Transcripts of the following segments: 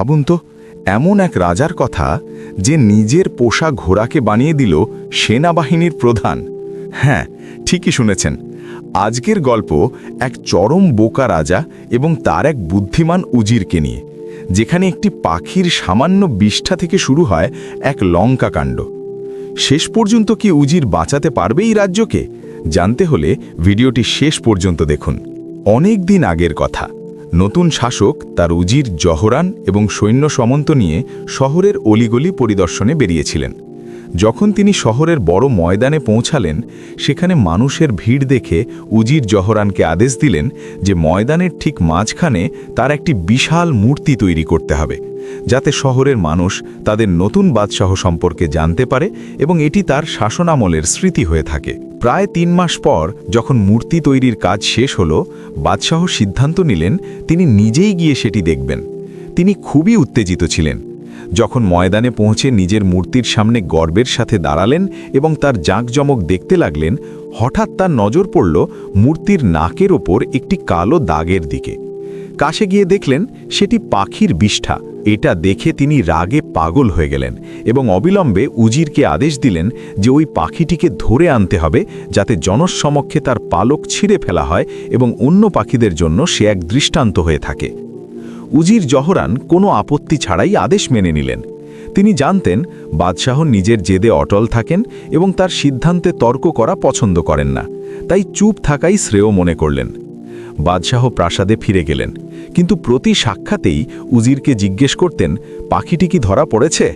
ভাবুন তো, এমন এক রাজার কথা যে নিজের পোষা ঘোড়াকে বানিয়ে দিল সেনাবাহিনীর প্রধান। হ্যাঁ ঠিকই শুনেছেন। আজকের গল্প এক চরম বোকা রাজা এবং তার এক বুদ্ধিমান উজিরকে নিয়ে, যেখানে একটি পাখির সামান্য বিষ্ঠা থেকে শুরু হয় এক লঙ্কা কাণ্ড। শেষ পর্যন্ত কি উজির বাঁচাতে পারবে এই রাজ্যকে? জানতে হলে ভিডিওটি শেষ পর্যন্ত দেখুন। অনেক দিন আগের কথা। নতুন শাসক তার উজির জহরান এবং সৈন্য সমন্ত নিয়ে শহরের অলিগলি পরিদর্শনে বেরিয়েছিলেন। যখন তিনি শহরের বড় ময়দানে পৌঁছালেন, সেখানে মানুষের ভিড় দেখে উজির জহরানকে আদেশ দিলেন যে ময়দানের ঠিক মাঝখানে তার একটি বিশাল মূর্তি তৈরি করতে হবে, যাতে শহরের মানুষ তাদের নতুন বাদশাহ সম্পর্কে জানতে পারে এবং এটি তার শাসনামলের স্মৃতি হয়ে থাকে। প্রায় তিন মাস পর যখন মূর্তি তৈরির কাজ শেষ হলো, বাদশাহ সিদ্ধান্ত নিলেন তিনি নিজেই গিয়ে সেটি দেখবেন। তিনি খুবই উত্তেজিত ছিলেন। যখন ময়দানে পৌঁছে নিজের মূর্তির সামনে গর্বের সাথে দাঁড়ালেন এবং তার জাঁকজমক দেখতে লাগলেন, হঠাৎ তার নজর পড়ল মূর্তির নাকের ওপর একটি কালো দাগের দিকে। কাছে গিয়ে দেখলেন, সেটি পাখির বিষ্ঠা। এটা দেখে তিনি রাগে পাগল হয়ে গেলেন এবং অবিলম্বে উজিরকে আদেশ দিলেন যে ওই পাখিটিকে ধরে আনতে হবে যাতে জনসমক্ষে তার পালক ছিঁড়ে ফেলা হয় এবং অন্য পাখিদের জন্য সে এক দৃষ্টান্ত হয়ে থাকে। উজির জহরান কোনো আপত্তি ছাড়াই আদেশ মেনে নিলেন। তিনি জানতেন, বাদশাহ নিজের জেদে অটল থাকেন এবং তার সিদ্ধান্তে তর্ক করা পছন্দ করেন না, তাই চুপ থাকাই শ্রেয় মনে করলেন। বাদশাহ প্রাসাদে ফিরে গেলেন, কিন্তু প্রতি সাক্ষাতেই উজিরকে জিজ্ঞেস করতেন, পাখিটি কি ধরা পড়েছে?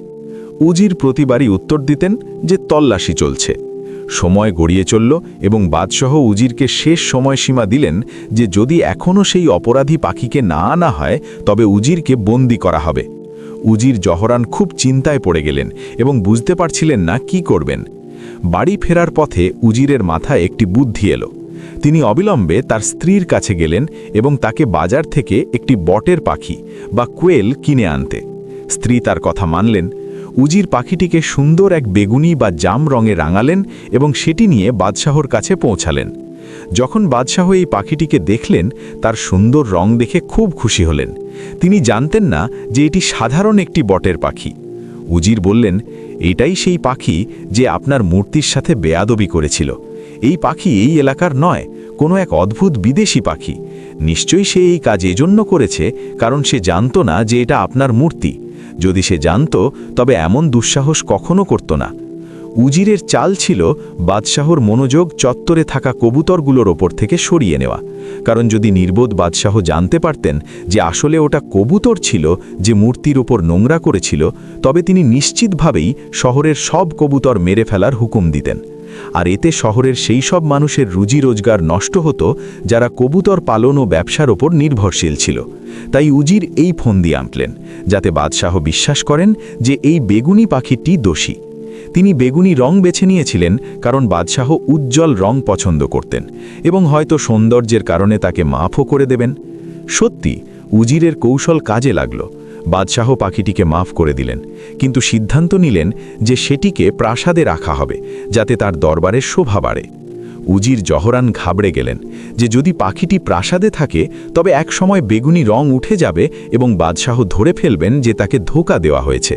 উজির প্রতিবারই উত্তর দিতেন যে তল্লাশি চলছে। সময় গড়িয়ে চলল এবং বাদশাহ উজিরকে শেষ সময়সীমা দিলেন যে যদি এখনও সেই অপরাধী পাখিকে না আনা হয়, তবে উজিরকে বন্দি করা হবে। উজির জহরান খুব চিন্তায় পড়ে গেলেন এবং বুঝতে পারছিলেন না কি করবেন। বাড়ি ফেরার পথে উজিরের মাথায় একটি বুদ্ধি এলো। তিনি অবিলম্বে তার স্ত্রীর কাছে গেলেন এবং তাকে বাজার থেকে একটি বটের পাখি বা কোয়েল কিনে আনতে। স্ত্রী তার কথা মানলেন উজির পাখিটিকে সুন্দর এক বেগুনি বা জাম রঙে রাঙালেন এবং সেটি নিয়ে বাদশাহর কাছে পৌঁছালেন। যখন বাদশাহ এই পাখিটিকে দেখলেন, তার সুন্দর রং দেখে খুব খুশি হলেন। তিনি জানতেন না যে এটি সাধারণ একটি বটের পাখি। উজির বললেন, এটাই সেই পাখি যে আপনার মূর্তির সাথে বেয়াদবি করেছিল। এই পাখি এই এলাকার নয়, কোনো এক অদ্ভুত বিদেশি পাখি। নিশ্চয়ই সে এই কাজ এজন্য করেছে, কারণ সে জানত না যে এটা আপনার মূর্তি। যদি সে জানত, তবে এমন দুঃসাহস কখনো করত না। উজিরের চাল ছিল বাদশাহর মনোযোগ চত্বরে থাকা কবুতরগুলোর ওপর থেকে সরিয়ে নেওয়া। কারণ যদি নির্বোধ বাদশাহ জানতে পারতেন যে আসলে ওটা কবুতর ছিল যে মূর্তির ওপর নোংরা করেছিল, তবে তিনি নিশ্চিতভাবেই শহরের সব কবুতর মেরে ফেলার হুকুম দিতেন। আর এতে শহরের সেই সব মানুষের রুজি রোজগার নষ্ট হতো যারা কবুতর পালন ও ব্যবসার ওপর নির্ভরশীল ছিল। তাই উজির এই ফন্দি আঁকলেন যাতে বাদশাহ বিশ্বাস করেন যে এই বেগুনি পাখিটি দোষী। তিনি বেগুনি রং বেছে নিয়েছিলেন কারণ বাদশাহ উজ্জ্বল রং পছন্দ করতেন এবং হয়তো সৌন্দর্যের কারণে তাকে মাফও করে দেবেন। সত্যি, উজিরের কৌশল কাজে লাগল। বাদশাহ পাখিটিকে মাফ করে দিলেন। কিন্তু সিদ্ধান্ত নিলেন যে সেটিকে প্রাসাদে রাখা হবে, যাতে তার দরবারের শোভা বাড়ে। উজির জহরান ঘাবড়ে গেলেন যে যদি পাখিটি প্রাসাদে থাকে, তবে এক সময় বেগুনি রং উঠে যাবে এবং বাদশাহ ধরে ফেলবেন যে তাকে ধোকা দেওয়া হয়েছে।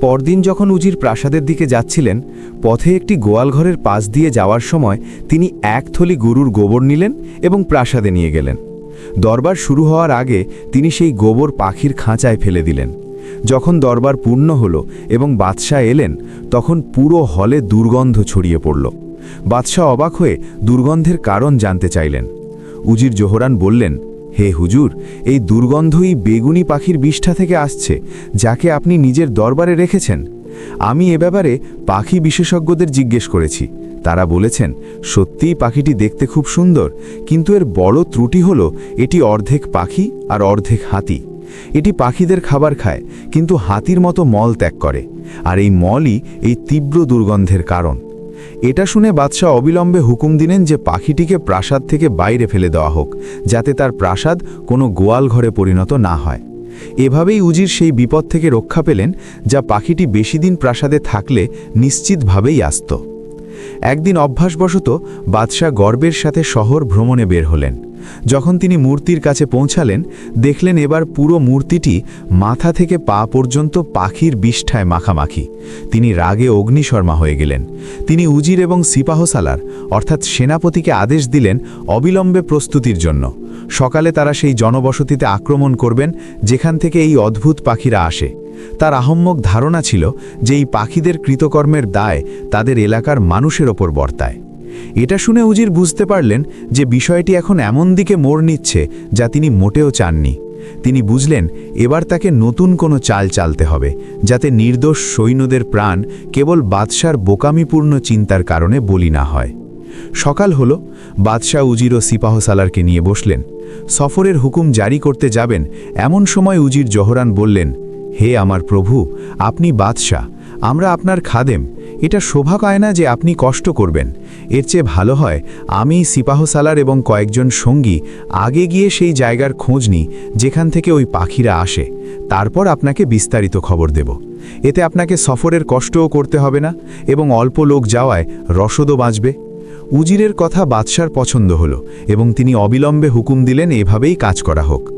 পরদিন যখন উজির প্রাসাদের দিকে যাচ্ছিলেন, পথে একটি গোয়ালঘরের পাশ দিয়ে যাওয়ার সময় তিনি এক থলি গরুর গোবর নিলেন এবং প্রাসাদে নিয়ে গেলেন। দরবার শুরু হওয়ার আগে তিনি সেই গোবর পাখির খাঁচায় ফেলে দিলেন। যখন দরবার পূর্ণ হল এবং বাদশাহ এলেন, তখন পুরো হলে দুর্গন্ধ ছড়িয়ে পড়ল। বাদশাহ অবাক হয়ে দুর্গন্ধের কারণ জানতে চাইলেন। উজির জোহরান বললেন, হে হুজুর, এই দুর্গন্ধই বেগুনি পাখির বিষ্ঠা থেকে আসছে, যাকে আপনি নিজের দরবারে রেখেছেন। আমি এ ব্যাপারে পাখি বিশেষজ্ঞদের জিজ্ঞেস করেছি। তারা বলেছেন, সত্যিই পাখিটি দেখতে খুব সুন্দর, কিন্তু এর বড় ত্রুটি হল এটি অর্ধেক পাখি আর অর্ধেক হাতি। এটি পাখিদের খাবার খায়, কিন্তু হাতির মতো মল ত্যাগ করে, আর এই মলই এই তীব্র দুর্গন্ধের কারণ। এটা শুনে বাদশাহ অবিলম্বে হুকুম দিলেন যে পাখিটিকে প্রাসাদ থেকে বাইরে ফেলে দেওয়া হোক, যাতে তার প্রাসাদ কোনো গোয়াল ঘরে পরিণত না হয়। এভাবেই উজির সেই বিপদ থেকে রক্ষা পেলেন, যা পাখিটি বেশি দিন প্রাসাদে থাকলে নিশ্চিতভাবেই আসত। একদিন অভ্যাসবশত বাদশাহ গর্বের সাথে শহর ভ্রমণে বের হলেন। যখন তিনি মূর্তির কাছে পৌঁছালেন, দেখলেন এবার পুরো মূর্তিটি মাথা থেকে পা পর্যন্ত পাখির বিষ্ঠায় মাখামাখি। তিনি রাগে অগ্নিশর্মা হয়ে গেলেন। তিনি উজির এবং সিপাহসালার, অর্থাৎ সেনাপতিকে আদেশ দিলেন অবিলম্বে প্রস্তুতির জন্য। সকালে তারা সেই জনবসতিতে আক্রমণ করবেন, যেখান থেকে এই অদ্ভুত পাখিরা আসে। তার আহম্মক ধারণা ছিল যে এই পাখিদের কৃতকর্মের দায় তাদের এলাকার মানুষের ওপর বর্তায়। এটা শুনে উজির বুঝতে পারলেন যে বিষয়টি এখন এমন দিকে মোড় নিচ্ছে যা তিনি মোটেও চাননি। তিনি বুঝলেন, এবার তাকে নতুন কোনো চাল চালতে হবে, যাতে নির্দোষ সৈন্যদের প্রাণ কেবল বাদশার বোকামিপূর্ণ চিন্তার কারণে বলি না হয়। সকাল হল, বাদশাহ উজির ও সিপাহসালারকে নিয়ে বসলেন। সফরের হুকুম জারি করতে যাবেন, এমন সময় উজির জহরান বললেন হে আমার প্রভু, আপনি বাদশাহ, আমরা আপনার খাদেম। এটা শোভা পায় না যে আপনি কষ্ট করবেন। এর চেয়ে ভালো হয়, আমি সিপাহসালার এবং কয়েকজন সঙ্গী আগে গিয়ে সেই জায়গার খোঁজ নিই, যেখান থেকে ওই পাখিরা আসে। তারপর আপনাকে বিস্তারিত খবর দেব। এতে আপনাকে সফরের কষ্টও করতে হবে না, এবং অল্প লোক যাওয়ায় রসদও বাঁচবে। উজিরের কথা বাদশার পছন্দ হলো, এবং তিনি অবিলম্বে হুকুম দিলেন এভাবেই কাজ করা হোক।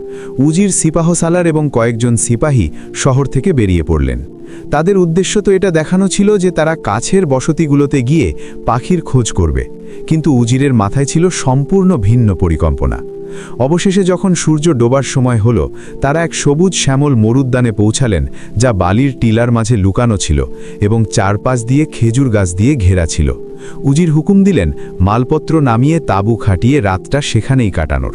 উজির সিপাহসালার এবং কয়েকজন সিপাহী শহর থেকে বেরিয়ে পড়লেন। তাদের উদ্দেশ্য তো এটা দেখানো ছিল যে তারা কাছের বসতিগুলোতে গিয়ে পাখির খোঁজ করবে, কিন্তু উজিরের মাথায় ছিল সম্পূর্ণ ভিন্ন পরিকল্পনা। অবশেষে যখন সূর্য ডোবার সময় হলো, তারা এক সবুজ শ্যামল মরুদ্যানে পৌঁছালেন, যা বালির টিলার মাঝে লুকানো ছিল এবং চারপাশ দিয়ে খেজুর গাছ দিয়ে ঘেরা ছিল। উজির হুকুম দিলেন, মালপত্র নামিয়ে তাঁবু খাটিয়ে রাতটা সেখানেই কাটানোর।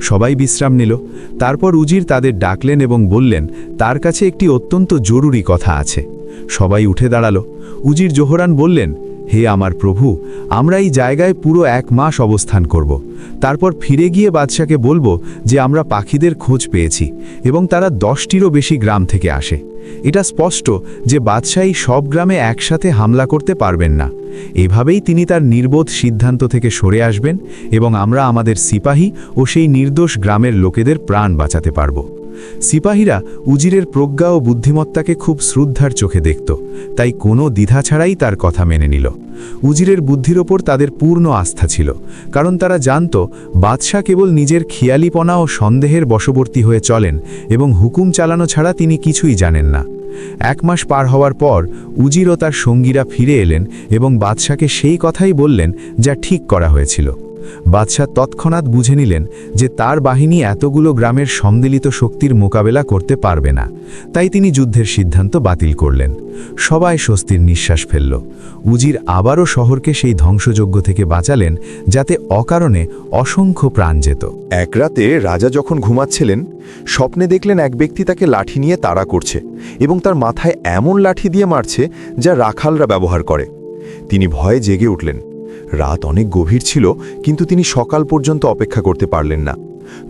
সবাই বিশ্রাম নিল। তারপর উজির তাদের ডাকলেন এবং বললেন, তার কাছে একটি অত্যন্ত জরুরি কথা আছে। সবাই উঠে দাঁড়াল। উজির জোহরান বললেন, হে আমার প্রভু, আমরা এই জায়গায় পুরো এক মাস অবস্থান করব। তারপর ফিরে গিয়ে বাদশাকে বলব যে আমরা পাখিদের খোঁজ পেয়েছি এবং তারা দশটিরও বেশি গ্রাম থেকে আসে। এটা স্পষ্ট যে বাদশাহী সব গ্রামে একসাথে হামলা করতে পারবেন না। এভাবেই তিনি তার নির্বোধ সিদ্ধান্ত থেকে সরে আসবেন এবং আমরা আমাদের সিপাহী ও সেই নির্দোষ গ্রামের লোকেদের প্রাণ বাঁচাতে পারব। সিপাহীরা উজিরের প্রজ্ঞা ও বুদ্ধিমত্তাকে খুব শ্রদ্ধার চোখে দেখত, তাই কোনো দ্বিধা ছাড়াই তার কথা মেনে নিল। উজিরের বুদ্ধির ওপর তাদের পূর্ণ আস্থা ছিল, কারণ তারা জানত, বাদশাহ কেবল নিজের খেয়ালিপনা ও সন্দেহের বশবর্তী হয়ে চলেন এবং হুকুম চালানো ছাড়া তিনি কিছুই জানেন না। এক মাস পার হওয়ার পর উজির ও তার সঙ্গীরা ফিরে এলেন এবং বাদশাকে সেই কথাই বললেন যা ঠিক করা হয়েছিল। বাদশাহ তৎক্ষণাৎ বুঝে নিলেন যে তার বাহিনী এতগুলো গ্রামের সম্মিলিত শক্তির মোকাবেলা করতে পারবে না। তাই তিনি যুদ্ধের সিদ্ধান্ত বাতিল করলেন। সবাই স্বস্তির নিঃশ্বাস ফেলল। উজির আবারও শহরকে সেই ধ্বংসযজ্ঞ থেকে বাঁচালেন, যাতে অকারণে অসংখ্য প্রাণ যেত। এক রাতে রাজা যখন ঘুমাচ্ছিলেন, স্বপ্নে দেখলেন এক ব্যক্তি তাকে লাঠি নিয়ে তাড়া করছে এবং তার মাথায় এমন লাঠি দিয়ে মারছে যা রাখালরা ব্যবহার করে। তিনি ভয়ে জেগে উঠলেন। রাত অনেক গভীর ছিল, কিন্তু তিনি সকাল পর্যন্ত অপেক্ষা করতে পারলেন না।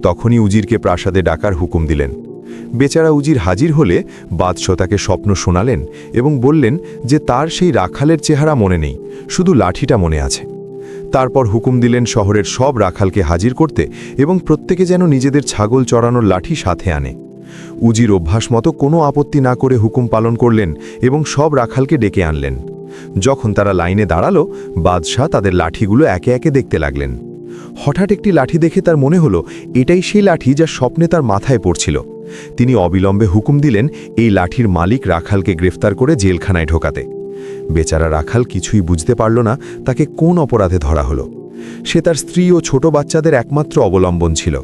তখনই উজিরকে প্রাসাদে ডাকার হুকুম দিলেন। বেচারা উজির হাজির হলে বাদশাহ তাকে স্বপ্ন শোনালেন এবং বললেন যে তার সেই রাখালের চেহারা মনে নেই, শুধু লাঠিটা মনে আছে। তারপর হুকুম দিলেন শহরের সব রাখালকে হাজির করতে এবং প্রত্যেকে যেন নিজেদের ছাগল চড়ানোর লাঠি সাথে আনে। উজির অভ্যাস মতো কোনো আপত্তি না করে হুকুম পালন করলেন এবং সব রাখালকে ডেকে আনলেন। যখন তারা লাইনে দাঁড়াল, বাদশাহ তাদের লাঠিগুলো একে একে দেখতে লাগলেন। হঠাৎ একটি লাঠি দেখে তার মনে হলো, এটাই সেই লাঠি যা স্বপ্নে তার মাথায় পড়ছিল। তিনি অবিলম্বে হুকুম দিলেন, এই লাঠির মালিক রাখালকে গ্রেফতার করে জেলখানায় ঢোকাতে। বেচারা রাখাল কিছুই বুঝতে পারল না, তাকে কোন অপরাধে ধরা হলো। সে তার স্ত্রী ও ছোট বাচ্চাদের একমাত্র অবলম্বন ছিল।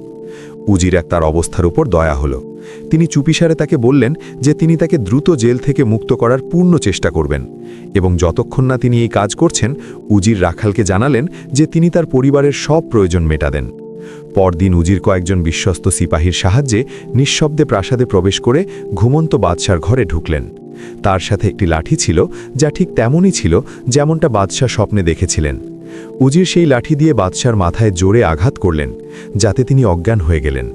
উজির এক তার অবস্থার উপর দয়া হলো। তিনি চুপিসারে তাকে বললেন যে তিনি তাকে দ্রুত জেল থেকে মুক্ত করার পূর্ণ চেষ্টা করবেন এবং যতক্ষণ না তিনি এই কাজ করছেন, উজির রাখালকে জানালেন যে তিনি তার পরিবারের সব প্রয়োজন মেটা দেন পরদিন উজির কয়েকজন বিশ্বস্ত সিপাহীর সাহায্যে নিঃশব্দে প্রাসাদে প্রবেশ করে ঘুমন্ত বাদশার ঘরে ঢুকলেন। তার সাথে একটি লাঠি ছিল, যা ঠিক তেমনই ছিল যেমনটা বাদশাহ স্বপ্নে দেখেছিলেন। উজির সেই লাঠি দিয়ে বাদশার মাথায় জোরে আঘাত করলেন, যাতে তিনি অজ্ঞান হয়ে গেলেন।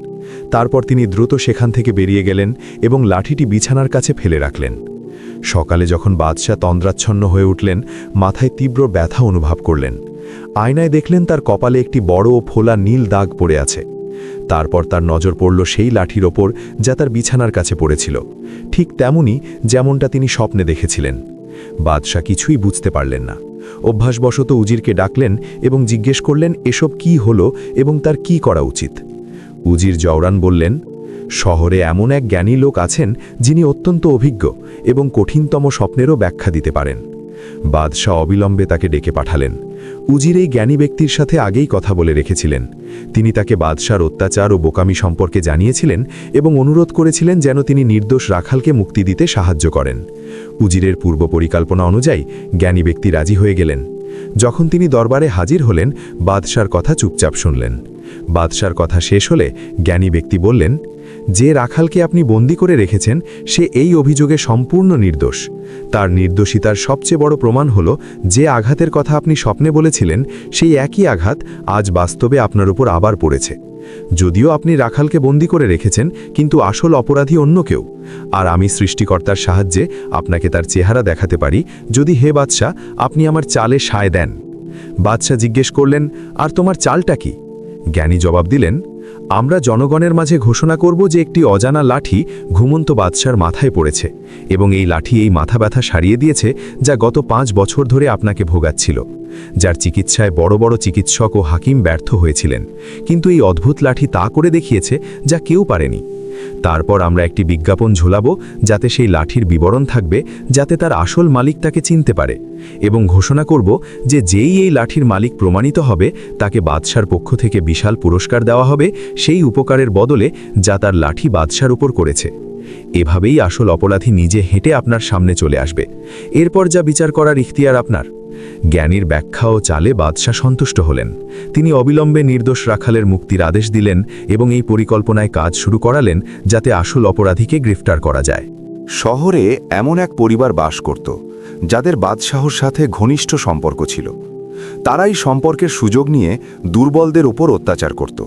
তারপর তিনি দ্রুত সেখান থেকে বেরিয়ে গেলেন এবং লাঠিটি বিছানার কাছে ফেলে রাখলেন। সকালে যখন বাদশাহ তন্দ্রাচ্ছন্ন হয়ে উঠলেন, মাথায় তীব্র ব্যথা অনুভব করলেন। আয়নায় দেখলেন তার কপালে একটি বড় ও ফোলা নীল দাগ পড়ে আছে। তারপর তার নজর পড়ল সেই লাঠির ওপর যা তার বিছানার কাছে পড়েছিল। ঠিক তেমনি যেমনটা তিনি স্বপ্নে দেখেছিলেন। বাদশাহ কিছুই বুঝতে পারলেন না। অভ্যাসবশত উজিরকে ডাকলেন এবং জিজ্ঞেস করলেন, এসব কি হলো এবং তার কি করা উচিত? উজির জওরান বললেন, শহরে এমন এক জ্ঞানী লোক আছেন যিনি অত্যন্ত অভিজ্ঞ এবং কঠিনতম স্বপ্নেরও ব্যাখ্যা দিতে পারেন। বাদশাহ অবিলম্বে তাকে ডেকে পাঠালেন। উজির এই জ্ঞানী ব্যক্তির সাথে আগেই কথা বলে রেখেছিলেন। তিনি তাকে বাদশার অত্যাচার ও বোকামি সম্পর্কে জানিয়েছিলেন এবং অনুরোধ করেছিলেন যেন তিনি নির্দোষ রাখালকে মুক্তি দিতে সাহায্য করেন। উজিরের পূর্ব পরিকল্পনা অনুযায়ী জ্ঞানী ব্যক্তি রাজি হয়ে গেলেন। যখন তিনি দরবারে হাজির হলেন, বাদশার কথা চুপচাপ শুনলেন। বাদশার কথা শেষ হলে জ্ঞানী ব্যক্তি বললেন, যে রাখালকে আপনি বন্দি করে রেখেছেন, সে এই অভিযোগে সম্পূর্ণ নির্দোষ। তার নির্দোষিতার সবচেয়ে বড় প্রমাণ হল, যে আঘাতের কথা আপনি স্বপ্নে বলেছিলেন, সেই একই আঘাত আজ বাস্তবে আপনার উপর আবার পড়েছে। যদিও আপনি রাখালকে বন্দি করে রেখেছেন, কিন্তু আসল অপরাধী অন্য কেউ। আর আমি সৃষ্টিকর্তার সাহায্যে আপনাকে তার চেহারা দেখাতে পারি। যদি হে বাদশাহ, আপনি আমার চালে সায় দেন। বাদশাহ জিজ্ঞেস করলেন, আর তোমার চালটা কি? জ্ঞানী জবাব দিলেন, আমরা জনগণের মাঝে ঘোষণা করব যে একটি অজানা লাঠি ঘুমন্ত বাদশার মাথায় পড়েছে এবং এই লাঠি এই মাথা ব্যথা সারিয়ে দিয়েছে যা গত পাঁচ বছর ধরে আপনাকে ভোগাচ্ছিল। যার চিকিৎসায় বড় বড় চিকিৎসক ও হাকিম ব্যর্থ হয়েছিলেন। কিন্তু এই অদ্ভুত লাঠি তা করে দেখিয়েছে যা কেউ পারেনি। তারপর আমরা একটি বিজ্ঞাপন ঝোলাবো, যাতে সেই লাঠির বিবরণ থাকবে, যাতে তার আসল মালিক তাকে চিনতে পারে, এবং ঘোষণা করব যে যেই এই লাঠির মালিক প্রমাণিত হবে, তাকে বাদশার পক্ষ থেকে বিশাল পুরস্কার দেওয়া হবে, সেই উপকারের বদলে যা তার লাঠি বাদশার উপর করেছে। এভাবেই আসল অপরাধী নিজে হেঁটে আপনার সামনে চলে আসবে। এরপর যা বিচার করার ইখতিয়ার আপনার। জ্ঞানীর ব্যাখ্যা ও চালে বাদশাহ সন্তুষ্ট হলেন। তিনি অবিলম্বে নির্দোষ রাখালের মুক্তির আদেশ দিলেন এবং এই পরিকল্পনায় কাজ শুরু করালেন যাতে আসল অপরাধীকে গ্রেফতার করা যায়। শহরে এমন এক পরিবার বাস করত, যাদের বাদশাহর সাথে ঘনিষ্ঠ সম্পর্ক ছিল। তারাই সম্পর্কের সুযোগ নিয়ে দুর্বলদের উপর অত্যাচার করত।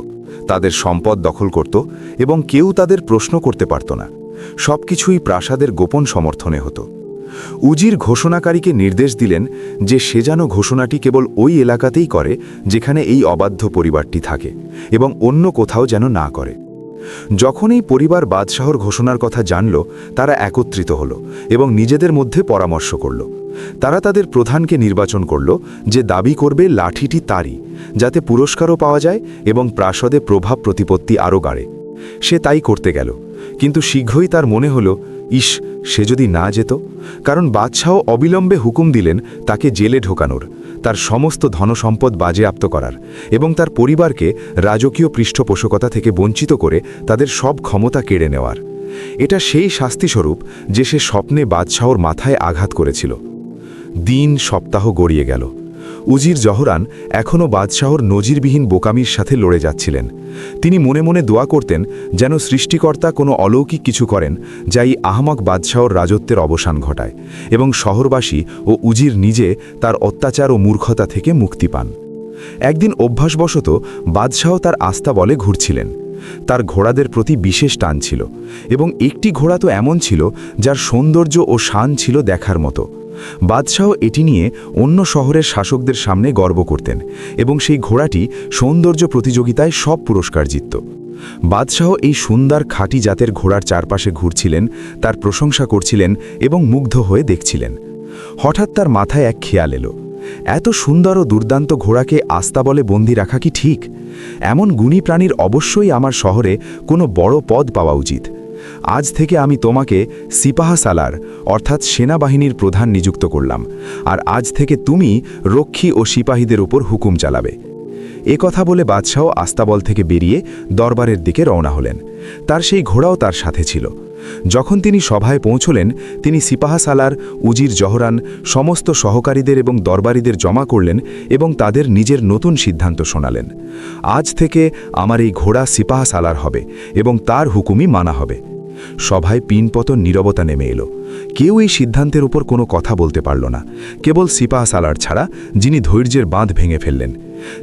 তাদের সম্পদ দখল করত এবং কেউ তাদের প্রশ্ন করতে পারত না। সবকিছুই প্রাসাদের গোপন সমর্থনে হতো। উজির ঘোষণাকারীকে নির্দেশ দিলেন যে সে যেন ঘোষণাটি কেবল ওই এলাকাতেই করে যেখানে এই অবাধ্য পরিবারটি থাকে এবং অন্য কোথাও যেন না করে। যখন এই পরিবার বাদশাহর ঘোষণার কথা জানল, তারা একত্রিত হল এবং নিজেদের মধ্যে পরামর্শ করল। তারা তাদের প্রধানকে নির্বাচন করল যে দাবি করবে লাঠিটি তারই, যাতে পুরস্কারও পাওয়া যায় এবং প্রাসদে প্রভাব প্রতিপত্তি আরও গাড়ে। সে তাই করতে গেল, কিন্তু শীঘ্রই তার মনে হলো ইস, সে যদি না যেত? কারণ বাদশাহ অবিলম্বে হুকুম দিলেন তাকে জেলে ঢোকানোর, তার সমস্ত ধনসম্পদ বাজেয়াপ্ত করার এবং তার পরিবারকে রাজকীয় পৃষ্ঠপোষকতা থেকে বঞ্চিত করে তাদের সব ক্ষমতা কেড়ে নেওয়ার। এটা সেই শাস্তিস্বরূপ যে সে স্বপ্নে বাদশাহর মাথায় আঘাত করেছিল। দিন সপ্তাহ গড়িয়ে গেল। উজির জহরান এখনও বাদশাহর নজিরবিহীন বোকামির সাথে লড়ে যাচ্ছিলেন। তিনি মনে মনে দোয়া করতেন যেন সৃষ্টিকর্তা কোনো অলৌকিক কিছু করেন যা এই আহমক বাদশাহর রাজত্বের অবসান ঘটায় এবং শহরবাসী ও উজির নিজে তার অত্যাচার ও মূর্খতা থেকে মুক্তি পান। একদিন অভ্যাসবশত বাদশাহ তার আস্থা বলে ঘুরছিলেন। তার ঘোড়াদের প্রতি বিশেষ টান ছিল এবং একটি ঘোড়া তো এমন ছিল যার সৌন্দর্য ও শান ছিল দেখার মতো। বাদশাহ এটি নিয়ে অন্য শহরের শাসকদের সামনে গর্ব করতেন এবং সেই ঘোড়াটি সৌন্দর্য প্রতিযোগিতায় সব পুরস্কার জিতত। বাদশাহ এই সুন্দর খাঁটি জাতের ঘোড়ার চারপাশে ঘুরছিলেন, তার প্রশংসা করছিলেন এবং মুগ্ধ হয়ে দেখছিলেন। হঠাৎ তার মাথায় এক খেয়াল এলো। এত সুন্দর ও দুর্দান্ত ঘোড়াকে আস্তা বলে বন্দি রাখা কি ঠিক? এমন গুণী প্রাণীর অবশ্যই আমার শহরে কোনো বড় পদ পাওয়া উচিত। আজ থেকে আমি তোমাকে সিপাহা সালার, অর্থাৎ সেনাবাহিনীর প্রধান নিযুক্ত করলাম, আর আজ থেকে তুমি রক্ষী ও সিপাহীদের উপর হুকুম চালাবে। এ কথা বলে বাদশাহ আস্তাবল থেকে বেরিয়ে দরবারের দিকে রওনা হলেন। তার সেই ঘোড়াও তার সাথে ছিল। যখন তিনি সভায় পৌঁছলেন, তিনি সিপাহা সালার, উজির জহরান, সমস্ত সহকারীদের এবং দরবারীদের জমা করলেন এবং তাদের নিজের নতুন সিদ্ধান্ত শোনালেন। আজ থেকে আমার এই ঘোড়া সিপাহা সালার হবে এবং তার হুকুমই মানা হবে। সভায় পিনপতন নীরবতা নেমে এলো। কেউ এই সিদ্ধান্তের উপর কোনো কথা বলতে পারল না। কেবল সিপাহ সালার ছাড়া, যিনি ধৈর্যের বাঁধ ভেঙে ফেললেন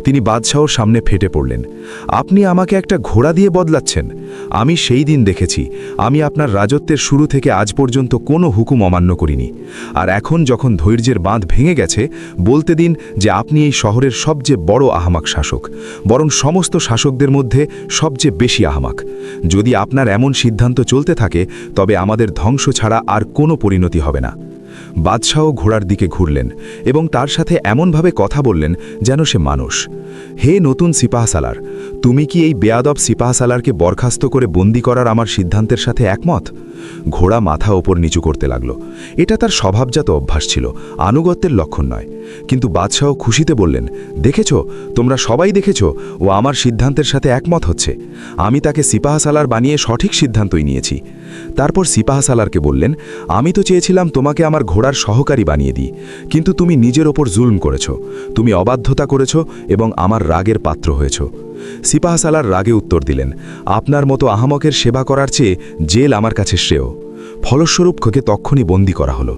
তিনি বাদশাহর সামনে ফেটে পড়লেন। আপনি আমাকে একটা ঘোড়া দিয়ে বদলাচ্ছেন। আমি সেই দিন দেখেছি। আমি আপনার রাজত্বের শুরু থেকে আজ পর্যন্ত কোনো হুকুম অমান্য করিনি। আর এখন যখন ধৈর্যের বাঁধ ভেঙে গেছে, বলতে দিন যে আপনি এই শহরের সবচেয়ে বড় আহামাক শাসক, বরং সমস্ত শাসকদের মধ্যে সবচেয়ে বেশি আহামাক। যদি আপনার এমন সিদ্ধান্ত চলতে থাকে, তবে আমাদের ধ্বংস ছাড়া আর কোনো পরিণতি হবে না। বাদশাহ ঘোড়ার দিকে ঘুরলেন এবং তার সাথে এমনভাবে কথা বললেন যেন সে মানুষ। হে নতুন সিপাহসালার, তুমি কি এই বেয়াদব সিপাহসালারকে বরখাস্ত করে বন্দি করার আমার সিদ্ধান্তের সাথে একমত? ঘোড়া মাথা ওপর নিচু করতে লাগল। এটা তার স্বভাবজাত অভ্যাস ছিল, আনুগত্যের লক্ষণ নয়। কিন্তু বাদশাহ খুশিতে বললেন, দেখেছ, তোমরা সবাই দেখেছ, ও আমার সিদ্ধান্তের সাথে একমত হচ্ছে। আমি তাকে সিপাহসালার বানিয়ে সঠিক সিদ্ধান্তই নিয়েছি। তারপর সিপাহসালারকে বললেন, আমি তো চেয়েছিলাম তোমাকে আমার ঘোড়ার সহকারী বানিয়ে দিই, কিন্তু তুমি নিজের ওপর জুলম করেছ। তুমি অবাধ্যতা করেছ এবং আমার রাগের পাত্র হয়েছ। সিপাহসালার রাগে উত্তর দিলেন, আপনার মতো আহামকের সেবা করার চেয়ে জেল আমার কাছে শ্রেয়। ফলস্বরূপ খোকে তক্ষণই বন্দি করা হলো।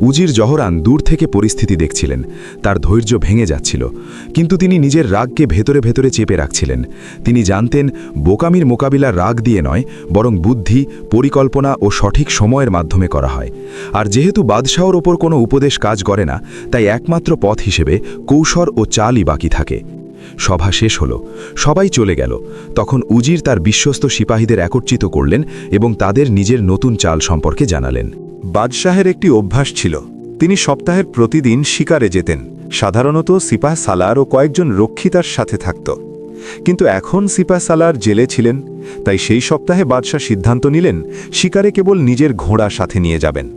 উজির জহরান দূর থেকে পরিস্থিতি দেখছিলেন, তার ধৈর্য ভেঙে যাচ্ছিল। কিন্তু তিনি নিজের রাগকে ভেতরে ভেতরে চেপে রাখছিলেন। তিনি জানতেন, বোকামির মোকাবিলা রাগ দিয়ে নয়, বরং বুদ্ধি, পরিকল্পনা ও সঠিক সময়ের মাধ্যমে করা হয়। আর যেহেতু বাদশাহর ওপর কোনো উপদেশ কাজ করে না, তাই একমাত্র পথ হিসেবে কৌশল ও চালই বাকি থাকে। সভা শেষ হল। সবাই চলে গেল। তখন উজির তার বিশ্বস্ত সিপাহীদের একত্রিত করলেন এবং তাদের নিজের নতুন চাল সম্পর্কে জানালেন। বাদশাহের একটি অভ্যাস ছিল। তিনি সপ্তাহের প্রতিদিন শিকারে যেতেন। সাধারণত সিপাহ সালার ও কয়েকজন রক্ষী তার সাথে থাকত। কিন্তু এখন সিপাহ সালার জেলে ছিলেন, তাই সেই সপ্তাহে বাদশাহ সিদ্ধান্ত নিলেন, শিকারে কেবল নিজের ঘোড়া সাথে নিয়ে যাবেন।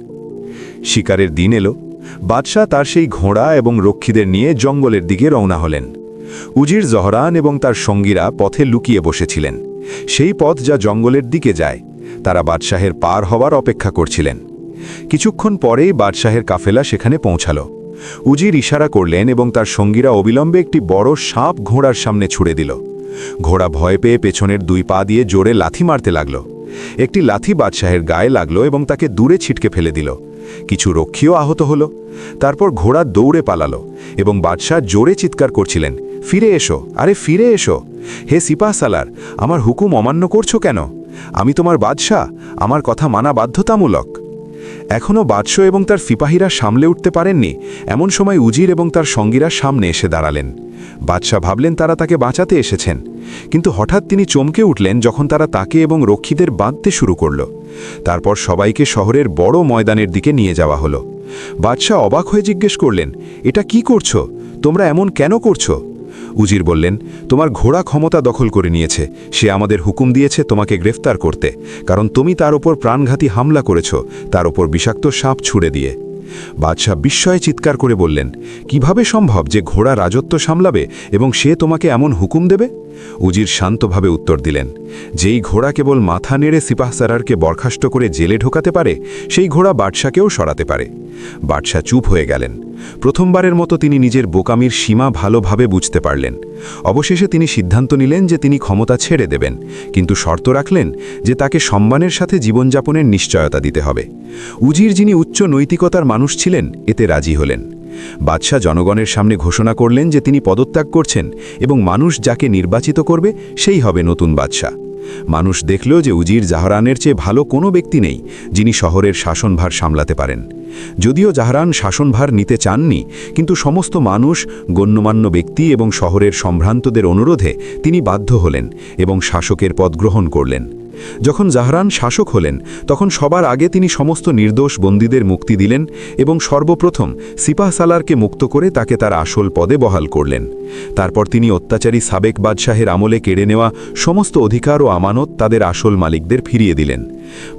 শিকারের দিন এলো। বাদশাহ তার সেই ঘোড়া এবং রক্ষীদের নিয়ে জঙ্গলের দিকে রওনা হলেন। উজির জহরান এবং তার সঙ্গীরা পথে লুকিয়ে বসেছিলেন। সেই পথ যা জঙ্গলের দিকে যায়, তারা বাদশাহের পার হওয়ার অপেক্ষা করছিলেন। কিছুক্ষণ পরেই বাদশাহের কাফেলা সেখানে পৌঁছাল। উজির ইশারা করলেন এবং তার সঙ্গীরা অবিলম্বে একটি বড় সাপ ঘোড়ার সামনে ছুড়ে দিল। ঘোড়া ভয় পেয়ে পেছনের দুই পা দিয়ে জোরে লাথি মারতে লাগল। একটি লাথি বাদশাহের গায়ে লাগল এবং তাকে দূরে ছিটকে ফেলে দিল। কিছু রক্ষীও আহত হল। তারপর ঘোড়া দৌড়ে পালালো এবং বাদশাহ জোরে চিৎকার করছিলেন ফিরে এসো, আরে ফিরে এসো। হে সিপাহ সালার আমার হুকুম অমান্য করছ কেন? আমি তোমার বাদশাহ, আমার কথা মানা বাধ্যতামূলক। এখনও বাদশাহ এবং তার সিপাহীরা সামলে উঠতে পারেননি, এমন সময় উজির এবং তার সঙ্গীরা সামনে এসে দাঁড়ালেন। বাদশাহ ভাবলেন তারা তাকে বাঁচাতে এসেছেন, কিন্তু হঠাৎ তিনি চমকে উঠলেন যখন তারা তাকে এবং রক্ষীদের বাঁধতে শুরু করল। তারপর সবাইকে শহরের বড় ময়দানের দিকে নিয়ে যাওয়া হলো। বাদশাহ অবাক হয়ে জিজ্ঞেস করলেন, এটা কি করছ? তোমরা এমন কেন করছ? উজির বললেন, তোমার ঘোড়া ক্ষমতা দখল করে নিয়েছে। সে আমাদের হুকুম দিয়েছে তোমাকে গ্রেফতার করতে। কারণ তুমি তার ওপর প্রাণঘাতী হামলা করেছ, তার ওপর বিষাক্ত সাপ ছুড়ে দিয়ে। বাদশাহ বিস্ময়ে চিৎকার করে বললেন, কীভাবে সম্ভব যে ঘোড়া রাজত্ব সামলাবে এবং সে তোমাকে এমন হুকুম দেবে? উজির শান্তভাবে উত্তর দিলেন, যেই ঘোড়া কেবল মাথা নেড়ে সিপাহসারারকে বরখাস্ত করে জেলে ঢোকাতে পারে, সেই ঘোড়া বাদশাকেও সরাতে পারে। বাদশা চুপ হয়ে গেলেন। প্রথমবারের মতো তিনি নিজের বোকামির সীমা ভালোভাবে বুঝতে পারলেন। অবশেষে তিনি সিদ্ধান্ত নিলেন যে তিনি ক্ষমতা ছেড়ে দেবেন, কিন্তু শর্ত রাখলেন যে তাকে সম্মানের সাথে জীবনযাপনের নিশ্চয়তা দিতে হবে। উজির যিনি উচ্চ নৈতিকতার মানুষ ছিলেন, এতে রাজি হলেন। বাদশাহ জনগণের সামনে ঘোষণা করলেন যে তিনি পদত্যাগ করছেন এবং মানুষ যাকে নির্বাচিত করবে সেই হবে নতুন বাদশাহ। মানুষ দেখল যে উজির জাহরানের চেয়ে ভালো কোনো ব্যক্তি নেই যিনি শহরের শাসনভার সামলাতে পারেন। যদিও জাহরান শাসনভার নিতে চাননি, কিন্তু সমস্ত মানুষ, গণ্যমান্য ব্যক্তি এবং শহরের সম্ভ্রান্তদের অনুরোধে তিনি বাধ্য হলেন এবং শাসকের পদ গ্রহণ করলেন। যখন জাহরান শাসক হলেন, তখন সবার আগে তিনি সমস্ত নির্দোষ বন্দীদের মুক্তি দিলেন এবং সর্বপ্রথম সিপাহ সালারকে মুক্ত করে তাকে তার আসল পদে বহাল করলেন। তারপর তিনি অত্যাচারী সাবেক বাদশাহের আমলে কেড়ে নেওয়া সমস্ত অধিকার ও আমানত তাদের আসল মালিকদের ফিরিয়ে দিলেন।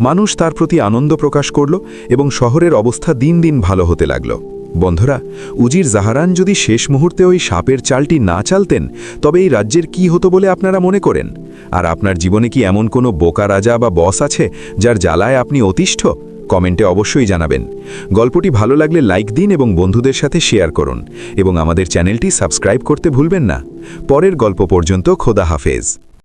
মানুষ তার প্রতি আনন্দ প্রকাশ করল এবং শহরের অবস্থা দিন দিন ভালো হতে লাগল। বন্ধুরা, উজির জাহারান যদি শেষ মুহূর্তে ওই সাপের চালটি না চালতেন, তবে এই রাজ্যের কি হতো বলে আপনারা মনে করেন? আর আপনার জীবনে কি এমন কোনো বোকা রাজা বা বস আছে যার জ্বালায় আপনি অতিষ্ঠ? কমেন্টে অবশ্যই জানাবেন। গল্পটি ভালো লাগলে লাইক দিন এবং বন্ধুদের সাথে শেয়ার করুন এবং আমাদের চ্যানেলটি সাবস্ক্রাইব করতে ভুলবেন না। পরের গল্প পর্যন্ত খোদা হাফেজ।